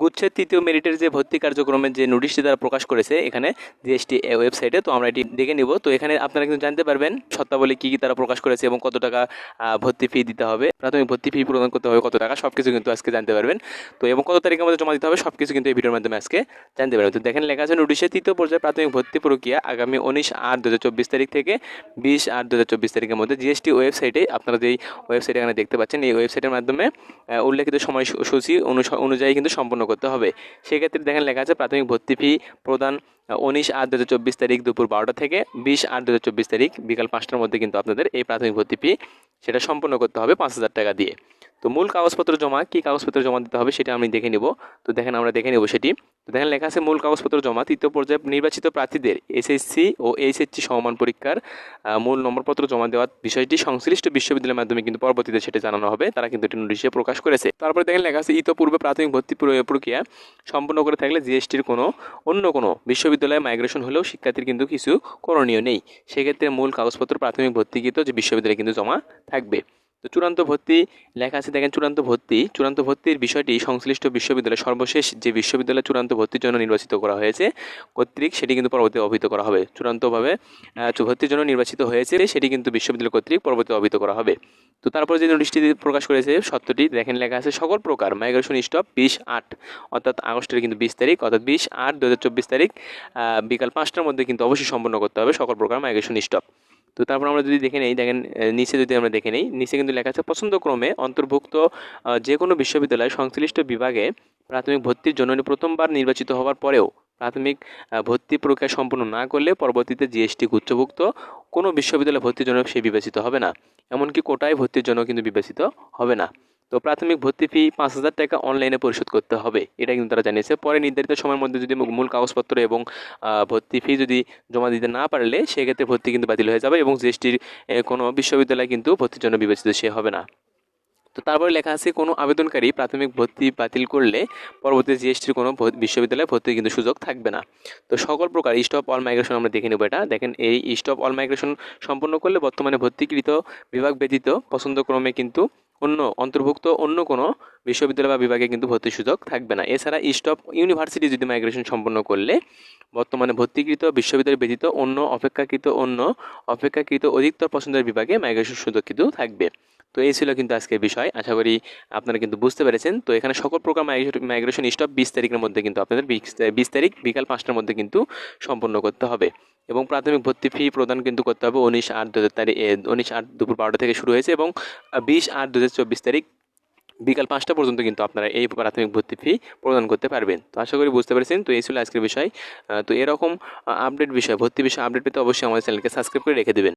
গুচ্ছের তৃতীয় মেরিটের যে ভর্তি কার্যক্রমের যে নোটিশটি তারা প্রকাশ করেছে এখানে জিএসটি ওয়েবসাইটে তো আমরা এটি দেখে নিব। তো এখানে আপনারা কিন্তু জানতে পারবেন শর্তাবলী কী কী তারা প্রকাশ করেছে এবং কত টাকা ভর্তি ফি দিতে হবে। প্রাথমিক ভর্তি ফি প্রদান করতে হবে কত টাকা সব কিছু কিন্তু আজকে জানতে পারবেন। তো এবং কত তারিখের মধ্যে জমা দিতে হবে সব কিছু কিন্তু এই ভিডিওর মাধ্যমে আজকে জানতে পারবেন। তো দেখেন লেখা আছে নোটিশে তৃতীয় পর্যায়ে প্রাথমিক ভর্তি প্রক্রিয়া আগামী উনিশ আট দু তারিখ থেকে বিশ আট দু তারিখের মধ্যে জিএসটি ওয়েবসাইটে আপনারা যেই ওয়েবসাইট এখানে দেখতে পাচ্ছেন, এই ওয়েবসাইটের মাধ্যমে উল্লেখিত সময়সূচি অনুযায়ী কিন্তু সম্পন্ন করতে হবে। সেক্ষেত্রে দেখেন লেখা আছে প্রাথমিক ভর্তি ফি প্রদান উনিশ আট দু তারিখ দুপুর বারোটা থেকে বিশ আট দু তারিখ বিকাল পাঁচটার মধ্যে কিন্তু আপনাদের এই প্রাথমিক ভর্তি ফি সেটা সম্পন্ন করতে হবে পাঁচ হাজার টাকা দিয়ে। তো মূল কাগজপত্র জমা, কী কাগজপত্র জমা দিতে হবে সেটা আমি দেখে নিব। তো দেখেন আমরা দেখে নেব সেটি। তো দেখেন লেখা আছে মূল কাগজপত্র জমা, তৃতীয় পর্যায়ে নির্বাচিত প্রার্থীদের এসএসসি ও এইচএসসি সমমান পরীক্ষার মূল নম্বরপত্র জমা দেওয়ার বিষয়টি সংশ্লিষ্ট বিশ্ববিদ্যালয়ের মাধ্যমে কিন্তু পরবর্তীতে সেটা জানানো হবে। তারা কিন্তু এটি নোটিশে প্রকাশ করেছে। তারপরে দেখেন লেখা আছে ইতোপূর্বে প্রাথমিক ভর্তি প্রক্রিয়া সম্পন্ন করে থাকলে জিএসটির কোনো, অন্য কোনো বিশ্ববিদ্যালয়ে মাইগ্রেশন হলেও শিক্ষার্থীর কিন্তু কিছু করণীয় নেই। সেক্ষেত্রে মূল কাগজপত্র প্রাথমিক ভর্তিকৃত যে বিশ্ববিদ্যালয়ে কিন্তু জমা থাকবে। তো চূড়ান্ত ভর্তি লেখা আছে, দেখেন চূড়ান্ত ভর্তি। চূড়ান্ত ভর্তির বিষয়টি সংশ্লিষ্ট বিশ্ববিদ্যালয়, সর্বশেষ যে বিশ্ববিদ্যালয় চূড়ান্ত ভর্তির জন্য নির্বাচিত করা হয়েছে কর্তৃক, সেটি কিন্তু পরবর্তী অভিহিত করা হবে। চূড়ান্তভাবে ভর্তির জন্য নির্বাচিত হয়েছে, সেটি কিন্তু বিশ্ববিদ্যালয় কর্তৃক পরবর্তী অভিহিত করা হবে। তো তারপরে যে নোটিশটি প্রকাশ করেছে, সত্যটি দেখেন লেখা আছে, সকল প্রকার মাইগ্রেশন স্টপ বিশ আট, অর্থাৎ আগস্টের কিন্তু বিশ তারিখ, অর্থাৎ বিশ আট দু তারিখ বিকাল পাঁচটার মধ্যে কিন্তু অবশ্যই সম্পন্ন করতে হবে সকল প্রকার মাইগ্রেশন স্টপ। তো তারপর আমরা যদি দেখে নেই, দেখেন নিচে যদি আমরা দেখে নেই, নিচে কিন্তু লেখা আছে, পছন্দক্রমে অন্তর্ভুক্ত যে কোনো বিশ্ববিদ্যালয় সংশ্লিষ্ট বিভাগে প্রাথমিক ভর্তির জন্য প্রথমবার নির্বাচিত হওয়ার পরেও প্রাথমিক ভর্তি প্রক্রিয়া সম্পন্ন না করলে পরবর্তীতে জিএসটি গুচ্ছভুক্ত কোনো বিশ্ববিদ্যালয় ভর্তির জন্য সে বিবেচিত হবে না। এমনকি কোটায় ভর্তির জন্য কিন্তু বিবেচিত হবে না। তো প্রাথমিক ভর্তি ফি পাঁচ হাজার টাকা অনলাইনে পরিশোধ করতে হবে। এটা কিন্তু তারা জানিয়েছে। পরে নির্ধারিত সময়ের মধ্যে যদি মূল কাগজপত্র এবং ভর্তি ফি যদি জমা দিতে না পারলে, সেক্ষেত্রে ভর্তি কিন্তু বাতিল হয়ে যাবে এবং জিএসটির কোনো বিশ্ববিদ্যালয় কিন্তু ভর্তির জন্য বিবেচিত সে হবে না। তো তারপরে লেখা আছে, কোনো আবেদনকারী প্রাথমিক ভর্তি বাতিল করলে পরবর্তী জিএসটির কোনো বিশ্ববিদ্যালয়ে ভর্তির কিন্তু সুযোগ থাকবে না। তো সকল প্রকার স্টপ অল মাইগ্রেশন আমরা দেখে নেব এটা। দেখেন, এই স্টপ অল মাইগ্রেশন সম্পন্ন করলে বর্তমানে ভর্তিকৃত বিভাগ ব্যতীত পছন্দক্রমে কিন্তু অন্য, অন্তর্ভুক্ত অন্য কোনো বিশ্ববিদ্যালয় বা বিভাগে কিন্তু ভর্তির সুযোগ থাকবে না। এছাড়া স্টপ ইউনিভার্সিটি যদি মাইগ্রেশন সম্পন্ন করলে বর্তমানে ভর্তিকৃত, বিশ্ববিদ্যালয় ব্যতীত অন্য, অপেক্ষাকৃত অন্য, অপেক্ষাকৃত অধিকতর পছন্দের বিভাগে মাইগ্রেশন সুযোগ কিন্তু থাকবে। তো এই ছিল কিন্তু আজকের বিষয়। আশা করি আপনারা কিন্তু বুঝতে পেরেছেন। তো এখানে সকল প্রকার মাইগ্রেশন স্টপ বিশ তারিখের মধ্যে কিন্তু আপনাদের বিশ তারিখ বিকাল পাঁচটার মধ্যে কিন্তু সম্পন্ন করতে হবে। এবং প্রাথমিক ভর্তি ফি প্রদান কিন্তু করতে হবে উনিশ আট দু হাজার তারিখ উনিশ আট দুপুর বারোটা থেকে শুরু হয়েছে এবং বিশ আট দু হাজার চব্বিশ তারিখ বিকাল পাঁচটা পর্যন্ত কিন্তু আপনারা এই প্রাথমিক ভর্তি ফি প্রদান করতে পারবেন। তো আশা করি বুঝতে পেরেছেন। তো এই ছিল আজকের বিষয়। তো এরকম আপডেট বিষয়, ভর্তি বিষয় আপডেট পেতে অবশ্যই আমাদের চ্যানেলকে সাবস্ক্রাইব করে রেখে দেবেন।